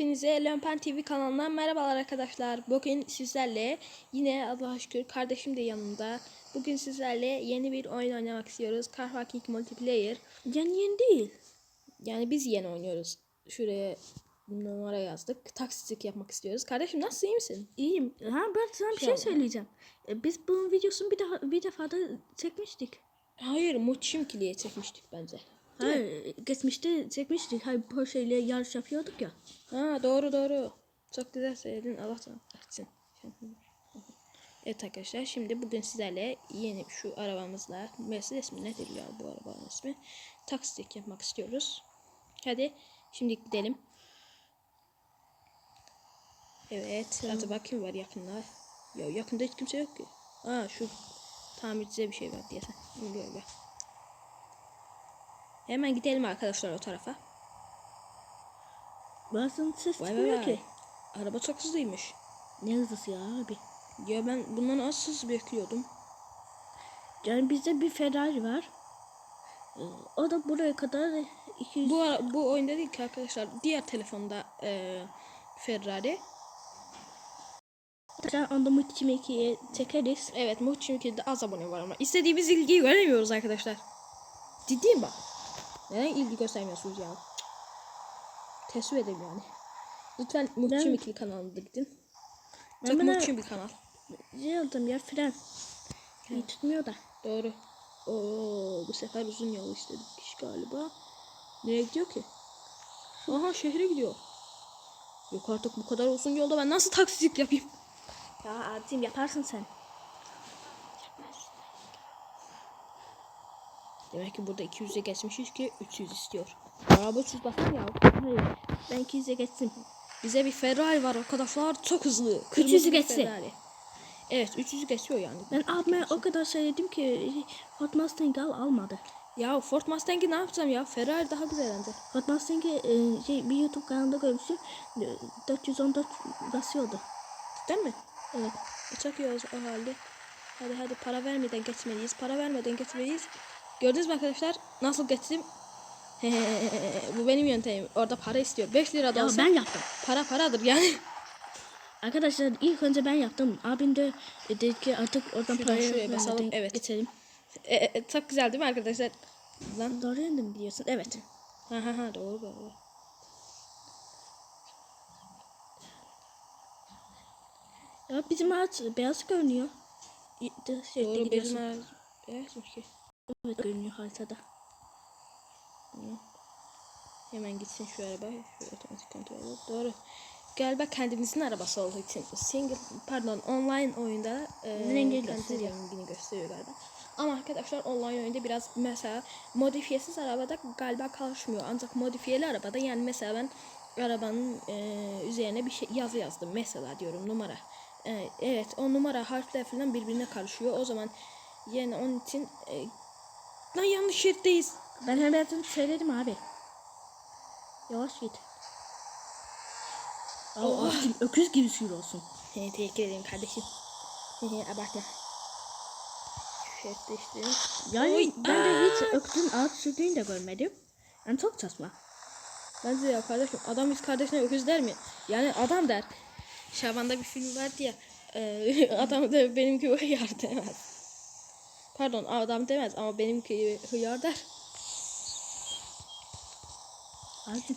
Hepinize Lömpen TV kanalından merhabalar arkadaşlar. Bugün sizlerle yine Allah'a şükür kardeşim de yanımda. Bugün sizlerle yeni bir oyun oynamak istiyoruz. Car Hacking Multiplayer. Yani yeni değil. Yani biz yeni oynuyoruz. Şuraya numara yazdık. Taksitlik yapmak istiyoruz. Kardeşim nasılsın iyi misin? İyiyim. Ha ben sana bir şey Tamam. söyleyeceğim. E, Biz bunun videosunu bir daha bir defa da çekmiştik. Hayır Muçimkili'ye çekmiştik bence. Hayır, geçmişte çekmiştik. Hayır Porsche ile yarış yapıyorduk ya. Ha doğru doğru. Çok güzel söyledin. Allah sana etsin. Evet arkadaşlar şimdi bugün sizlerle yeni şu arabamızla Mercedes mi nedir ya bu arabanın ismi taksitlik yapmak istiyoruz. Hadi şimdi gidelim. Evet acaba kim var yakında? Ya yakında hiç kimse yok ki. Aa şu tamirciye bir şey var diye sen. Böyle. Hemen gidelim arkadaşlar o tarafa. Bazen ses Vay çıkmıyor vay ki. Araba çok hızlıymış. Ne hızlısı ya abi. Ya ben bundan az hız bekliyordum. Yani bizde bir Ferrari var. E, O da buraya kadar 200 Bu bu oyunda değil ki arkadaşlar. Diğer telefonda eee Ferrari. Onda Multi 2'ye çekeriz. Evet Muhçimki'de az abone var ama istediğimiz ilgiyi göremiyoruz arkadaşlar. Ciddiyim bak. Neden ilgi göstermiyorsunuz ya? Tesvip ederim yani. Lütfen Muhçimki kanalına da gidin. Ben Çok buna- muhçim bir kanal. Şey aldım ya fren. İyi tutmuyor da. Doğru. Oo, bu sefer uzun yol istedik iş galiba. Nereye gidiyor ki? Aha şehre gidiyor. Yok artık bu kadar uzun yolda ben nasıl taksicilik yapayım? Ya abicim yaparsın sen. Demek ki burada 200'e geçmişiz ki 300 istiyor. Araba 300 basın ya. Hayır. Ben 200'e geçsin. Bize bir Ferrari var arkadaşlar. Çok hızlı. 300'ü Kırmızı bir geçsin. Ferrari. Evet 300'ü geçiyor yani. Ben abime o kadar söyledim ki Ford Mustang al almadı. Ya Ford Mustang'i ne yapacağım ya? Ferrari daha güzel bence. Ford Mustang'i e, şey, bir YouTube kanalında görmüştüm. E, 414 basıyordu. Değil mi? Evet. E, çok iyi o o halde. Hadi hadi para vermeden geçmeliyiz. Para vermeden geçmeliyiz. Gördünüz mü arkadaşlar? Nasıl geçtim? Bu benim yöntemim. Orada para istiyor. 5 lira da Ya olsa ben yaptım. para paradır yani. Arkadaşlar ilk önce ben yaptım. Abim de e, dedi ki artık oradan Şuradan parayı şuraya basalım. Evet. geçelim. E, e, çok güzel değil mi arkadaşlar? Lan. Doğru yönde mi biliyorsun? Evet. Ha ha ha doğru doğru. Ya bizim ağaç beyaz görünüyor. Şey, Doğru bizim arazi beyazmış ki. Evet görünüyor haritada. Hemen gitsin şu araba. Şu otomatik kontrol olur. Doğru. Galiba kendimizin arabası olduğu için single pardon online oyunda e, Rengini gösteriyor. rengini gösteriyor galiba. Ama arkadaşlar online oyunda biraz mesela modifiyesiz arabada galiba karışmıyor. Ancak modifiyeli arabada yani mesela ben arabanın e, üzerine bir şey yazı yazdım. Mesela diyorum numara. E, evet o numara harfler falan birbirine karışıyor. O zaman yani onun için e, lan yanlış şeritteyiz. Ben hemen söyledim abi. Yavaş git. Allah abicim öküz gibi sürüyorsun. He, teşekkür ederim kardeşim. Abartma. Değiştirelim. Yani Oy, ben de hiç öküzün ağaç sürdüğünü de görmedim. Yani çok saçma. Bence ya kardeşim adam hiç kardeşine öküz der mi? Yani adam der. Şaban'da bir film vardı ya. E, adam da benimki hıyar demez. Pardon adam demez ama benimki hıyar der.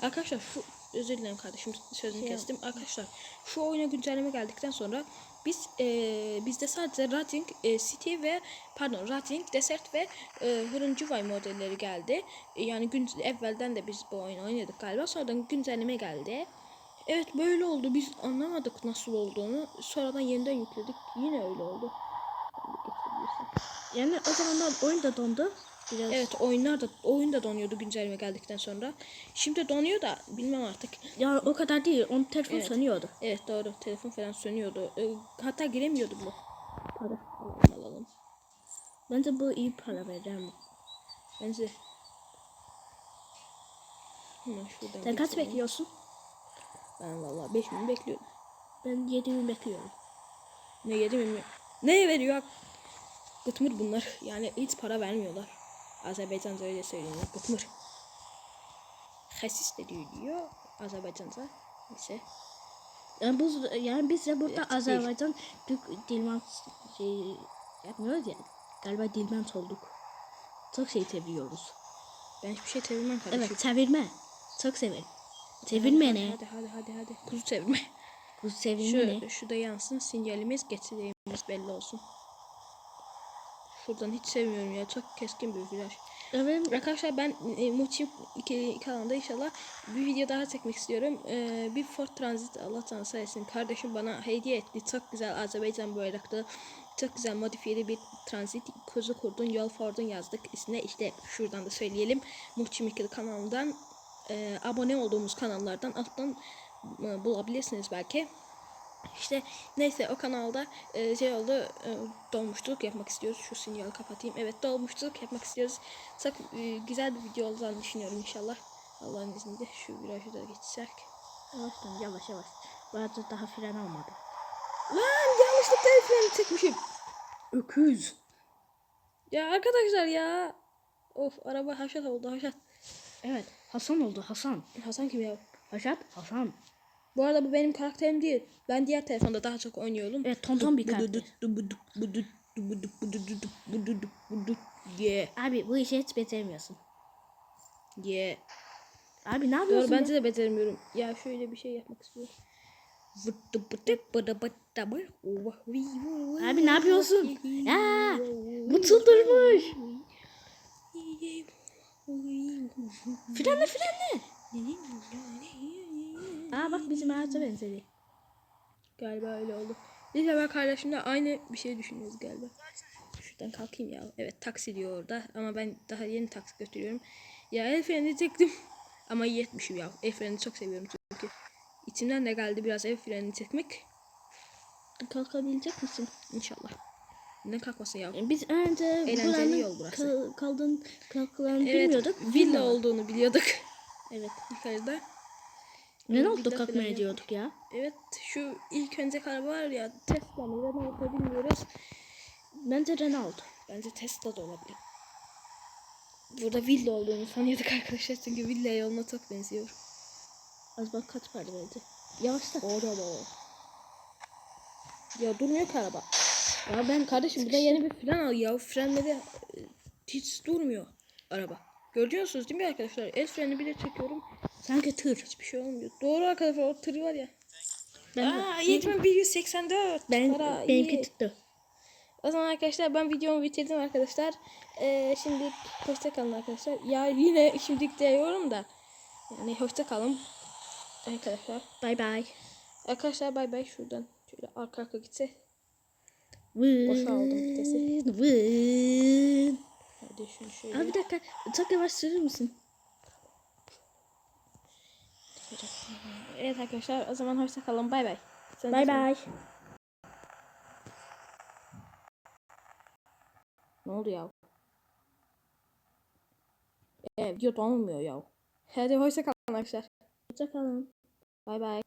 Arkadaşlar şu özür dilerim kardeşim sözünü Şey kestim. Arkadaşlar şu oyuna güncelleme geldikten sonra biz e, bizde sadece Rating e, City ve pardon Rating Desert ve e, Hırıncıvay modelleri geldi. E, yani gün evvelden de biz bu oyunu oynadık galiba. Sonradan güncelleme geldi. Evet böyle oldu. Biz anlamadık nasıl olduğunu. Sonradan yeniden yükledik. Yine öyle oldu. Yani o zamanlar oyun da dondu. Biraz Evet oyunlar da oyun da donuyordu güncelleme geldikten sonra. Şimdi donuyor da bilmem artık. Ya o kadar değil. Onun telefon Evet. sönüyordu. Evet doğru. Telefon falan sönüyordu. Ee, hatta giremiyordu bu. Para. Alalım alalım. Bence bu iyi para verir. Bence. Hemen şuradan Sen kaç bekliyorsun? Ben valla 5 bin bekliyorum. Ben 7000 bekliyorum. Ne yedi mi? Ne veriyor? Gıtmır bunlar. Yani hiç para vermiyorlar. Azerbaycanca öyle söyleniyor. Gıtmır. Hasis de diyor. Azerbaycanca. Neyse. Yani, bu, yani biz de burada Evet, değil. Azerbaycan Türk Dilmen şey yapmıyoruz ya. Galiba Dilment olduk. Çok şey seviyoruz. Ben hiçbir şey çevirmem kardeşim. Evet çevirme. Çok severim. Çevirme hadi, ne? Hadi hadi hadi hadi. Kuzu çevirme. Bu sevinme ne? Şu, şu da yansın. Sinyalimiz geçeceğimiz belli olsun. Şuradan hiç sevmiyorum ya. Çok keskin bir viraj. Evet. Arkadaşlar ben e, Muçim iki kanalda inşallah bir video daha çekmek istiyorum. E, bir Ford Transit Allah canı sağ etsin. Kardeşim bana hediye etti. Çok güzel Azerbaycan bayraklı. Çok güzel modifiyeli bir transit. Kuzu kurdun, yol Ford'un yazdık ismine. İşte şuradan da söyleyelim. Muçim 2 kanalından e, abone olduğumuz kanallardan alttan e, bulabilirsiniz belki. İşte neyse o kanalda e, şey oldu e, dolmuşçuluk yapmak istiyoruz. Şu sinyali kapatayım. Evet dolmuşçuluk yapmak istiyoruz. Çok e, güzel bir video olacağını düşünüyorum inşallah. Allah'ın izniyle şu virajı da geçecek. Yavaştan yavaş yavaş. Bu arada daha fren olmadı. Lan yanlışlıkla el freni çekmişim. Öküz. Ya arkadaşlar ya. Of araba haşat oldu haşat. Evet. Hasan oldu Hasan. Hasan kim ya? Haşat Hasan. Bu arada bu benim karakterim değil. Ben diğer telefonda daha çok oynuyorum. Evet tonton bir karakter. Yeah. Abi bu işi hiç beceremiyorsun. Yeah. Abi ne yapıyorsun? Doğru be? bence de beceremiyorum. Ya şöyle bir şey yapmak istiyorum. Abi ne yapıyorsun? Ya bu çıldırmış. Frenle frenle. Aa bak bizim ağaca benzedi. Galiba öyle oldu. Neyse ben kardeşimle aynı bir şey düşünüyoruz galiba. Şuradan kalkayım ya. Evet taksi diyor orada ama ben daha yeni taksi götürüyorum. Ya el freni çektim. Ama iyi etmişim ya. El freni çok seviyorum çünkü. İçimden de geldi biraz el freni çekmek. Kalkabilecek misin? İnşallah. Neden kalkmasın ya? Biz önce Eğlenceli yol burası. kal- kaldığın kalkılarını Evet, bilmiyorduk. villa olduğunu biliyorduk. Evet. Yukarıda. Ne oldu Villa kalkmaya diyorduk ya. Evet şu ilk önce araba var ya Tesla mı Renault'u bilmiyoruz. Bence Renault. Bence Tesla da olabilir. Burada villa olduğunu sanıyorduk arkadaşlar çünkü villa yoluna çok benziyor. Az bak kaç verdi. Yavaşla. Araba. Ya durmuyor ki araba. Ya ben kardeşim bir de yeni bir fren al ya. Frenleri e, hiç durmuyor araba. Görüyorsunuz değil mi arkadaşlar? El freni bile çekiyorum. Sanki tır. Hiçbir şey olmuyor. Doğru arkadaşlar o tır var ya. Ben, Aa, yetme 184. ben Para, benimki iyi. tuttu. O zaman arkadaşlar ben videomu bitirdim arkadaşlar. Ee, şimdi hoşça kalın arkadaşlar. Ya yine şimdi diyorum da. Yani hoşça kalın. Arkadaşlar. Bay bay. Arkadaşlar bay bay şuradan. Şöyle arka arka gitse. Boşa aldım vitesi. Hadi şunu şöyle. Abi bir dakika. Çok yavaş sürür müsün? Evet arkadaşlar o zaman hoşça kalın. Bay bay. Bay bay. Ne oldu ya? Ee, video donmuyor ya. Hadi hoşça kalın arkadaşlar. Hoşça kalın. Bay bay.